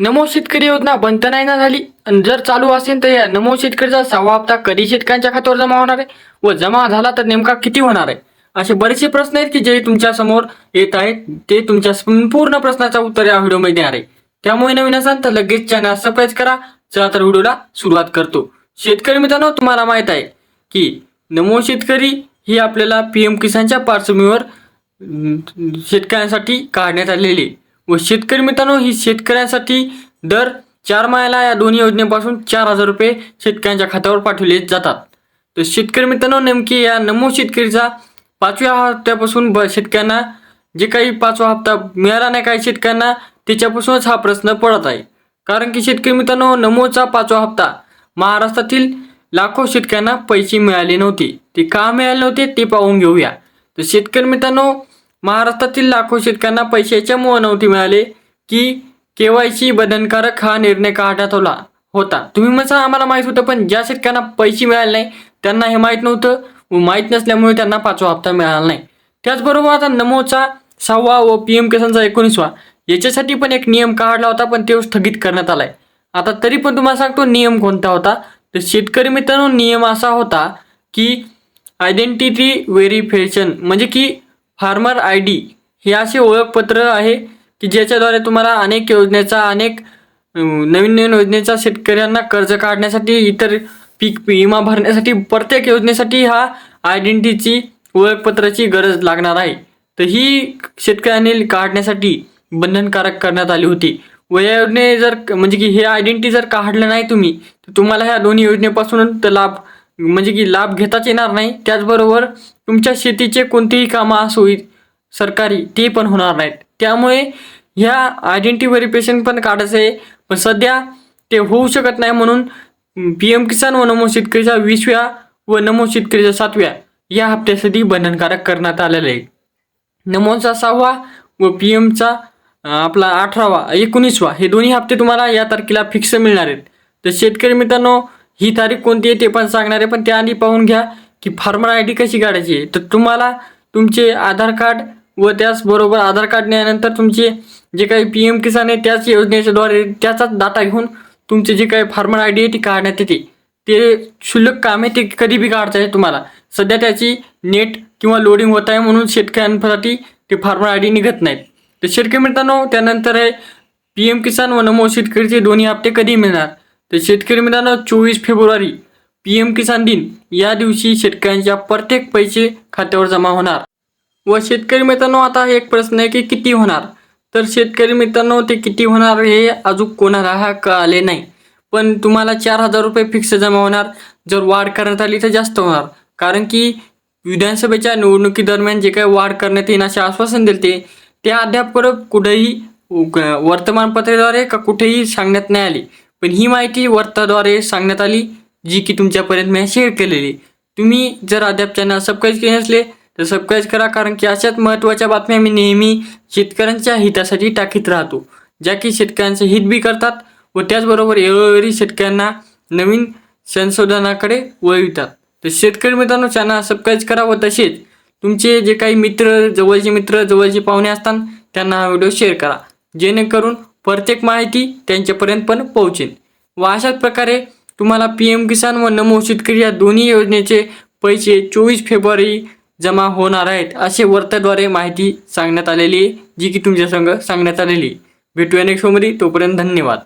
नमो शेतकरी योजना बंद नाही ना झाली. आणि जर चालू असेल तर या नमो शेतकरीचा सहावा हप्ता कधी शेतकऱ्यांच्या खात्यावर जमा होणार आहे? व जमा झाला तर नेमका किती होणार आहे? असे बरेचसे प्रश्न आहेत की जे तुमच्यासमोर येत आहेत. ते तुमच्या संपूर्ण प्रश्नाचा उत्तर या व्हिडिओमध्ये देणार आहे. त्यामुळे नवीन असाल तर लगेच चॅनल सबस्क्राईब करा. चला तर व्हिडिओला सुरुवात करतो. शेतकरी मित्रांनो तुम्हाला माहीत आहे की नमो शेतकरी ही आपल्याला पी एम किसानच्या पार्श्वभूमीवर शेतकऱ्यांसाठी काढण्यात आलेली. आहे. व शेतकरी मित्रांनो ही शेतकऱ्यांसाठी दर चार महिला या दोन्ही योजनेपासून चार हजार रुपये शेतकऱ्यांच्या खात्यावर पाठवले जातात. तर शेतकरी मित्रांनो नेमकी या नमो शेतकरीचा पाचव्या हप्त्यापासून ब शेतकऱ्यांना जे काही पाचवा हप्ता मिळाला नाही काही शेतकऱ्यांना त्याच्यापासूनच हा प्रश्न पडत आहे. कारण की शेतकरी मित्रांनो नमोचा पाचवा हप्ता महाराष्ट्रातील लाखो शेतकऱ्यांना पैसे मिळाले नव्हते. ते का मिळाले नव्हते ते पाहून घेऊया. तर शेतकरी मित्रांनो महाराष्ट्रातील लाखो शेतकऱ्यांना पैशाच्या याच्यामुळे नव्हते मिळाले की केवायसी बंधनकारक हा निर्णय काढण्यात आला होता? तुम्ही म्हणजे आम्हाला माहीत होतं पण ज्या शेतकऱ्यांना पैसे मिळाले नाही त्यांना हे माहीत नव्हतं माहीत नसल्यामुळे त्यांना पाचवा हप्ता मिळाला नाही. त्याचबरोबर आता नमोचा सहावा व पी एम किसानचा एकोणीसवा याच्यासाठी पण एक नियम काढला होता पण तो स्थगित करण्यात आलाय. आता तरी पण तुम्हाला सांगतो नियम कोणता होता? तर शेतकरी मित्रांनो नियम असा होता की आयडेंटिटी व्हेरिफिकेशन म्हणजे की फार्मर आय डी हे असे ओळखपत्र आहे की ज्याच्याद्वारे तुम्हाला अनेक योजनेचा अनेक नवीन नवीन योजनेचा शेतकऱ्यांना कर्ज काढण्यासाठी इतर पीक विमा भरण्यासाठी प्रत्येक योजनेसाठी हा आयडेंटिटीची ओळखपत्राची गरज लागणार आहे. तर ही शेतकऱ्यांनी काढण्यासाठी बंधनकारक करण्यात आली होती. व या योजने जर म्हणजे की हे आयडेंटिटी जर काढलं नाही तुम्ही तर तुम्हाला ह्या दोन्ही योजनेपासून तर लाभ म्हणजे की लाभ घेताच येणार नाही. त्याचबरोबर तुमच्या शेतीचे कोणतेही कामं असो सरकारी ते पण होणार नाहीत. त्यामुळे ह्या आयडेंटिटी व्हेरिफिकेशन पण काढायचं आहे पण सध्या ते होऊ शकत नाही म्हणून पी एम किसान व नमो शेतकरीच्या वीसव्या व नमो शेतकरीच्या सातव्या या हप्त्यासाठी बंधनकारक करण्यात आलेलं आहे. नमोचा सहावा व पी एमचा आपला अठरावा एकोणीसवा हे दोन्ही हप्ते तुम्हाला या तारखेला फिक्स मिळणार आहेत. तर शेतकरी मित्रांनो ही तारीख कोणती आहे ते पण सांगणार आहे पण त्याआधी पाहून घ्या की फार्मर आय डी कशी काढायची आहे. तर तुम्हाला तुमचे आधार कार्ड व त्याचबरोबर आधार कार्ड नेल्यानंतर तुमचे जे काही पी एम किसान आहे त्याच योजनेच्याद्वारे त्याचाच डाटा घेऊन तुमचे जे काही फार्मर आय डी आहे ती काढण्यात येते. ते क्षुल्लक काम आहे ते कधी बी काढता येईल तुम्हाला. सध्या त्याची नेट किंवा लोडिंग होत आहे म्हणून शेतकऱ्यांसाठी ते फार्मर आय डी निघत नाहीत तर शेतकरी मित्रांनो त्यानंतर आहे पी एम किसान व नमो शेतकरीचे दोन्ही हप्ते कधी मिळणार? तर शेतकरी मित्रांनो चोवीस फेब्रुवारी पी एम किसान दिन. या दिवशी शेतकऱ्यांच्या प्रत्येक पैसे खात्यावर जमा होणार. व शेतकरी मित्रांनो आता एक प्रश्न आहे की किती होणार? तर शेतकरी मित्रांनो ते किती होणार हे अजून कोणाला हा कळाले नाही. पण तुम्हाला चार हजार रुपये फिक्स जमा होणार. जर वाढ करण्यात आली तर जास्त होणार. कारण की विधानसभेच्या निवडणुकीदरम्यान जे काही वाढ करण्यात येईल असे आश्वासन दिले ते ते अद्याप कुठेही वर्तमानपत्राद्वारे का कुठेही सांगण्यात नाही आले. पण ही माहिती वर्ताद्वारे सांगण्यात आली जी की तुमच्यापर्यंत मी शेअर केलेली. तुम्ही जर अद्याप चॅनल सबस्क्राईब केले नसले तर सबस्क्राईब करा कारण की अशाच महत्त्वाच्या बातम्या मी नेहमी शेतकऱ्यांच्या हितासाठी टाकीत राहतो ज्या की शेतकऱ्यांचे हित बी करतात व त्याचबरोबर वेळोवेळी शेतकऱ्यांना नवीन संशोधनाकडे वळवितात. तर शेतकरी मित्रांनो चॅनल सबस्क्राईब करा व तसेच तुमचे जे काही मित्र जवळचे मित्र जवळचे पाहुणे असतात त्यांना हा व्हिडिओ शेअर करा. जेणेकरून प्रत्येक माहिती त्यांच्यापर्यंत पण पोहोचेल. व अशाच प्रकारे तुम्हाला पी एम किसान व नमो शेतकरी या दोन्ही योजनेचे पैसे चोवीस फेब्रुवारी जमा होणार आहेत असे वर्ताद्वारे माहिती सांगण्यात आलेली आहे जी की तुमच्या संग सांगण्यात आलेली आहे. भेटूया नेक्स्ट तोपर्यंत धन्यवाद.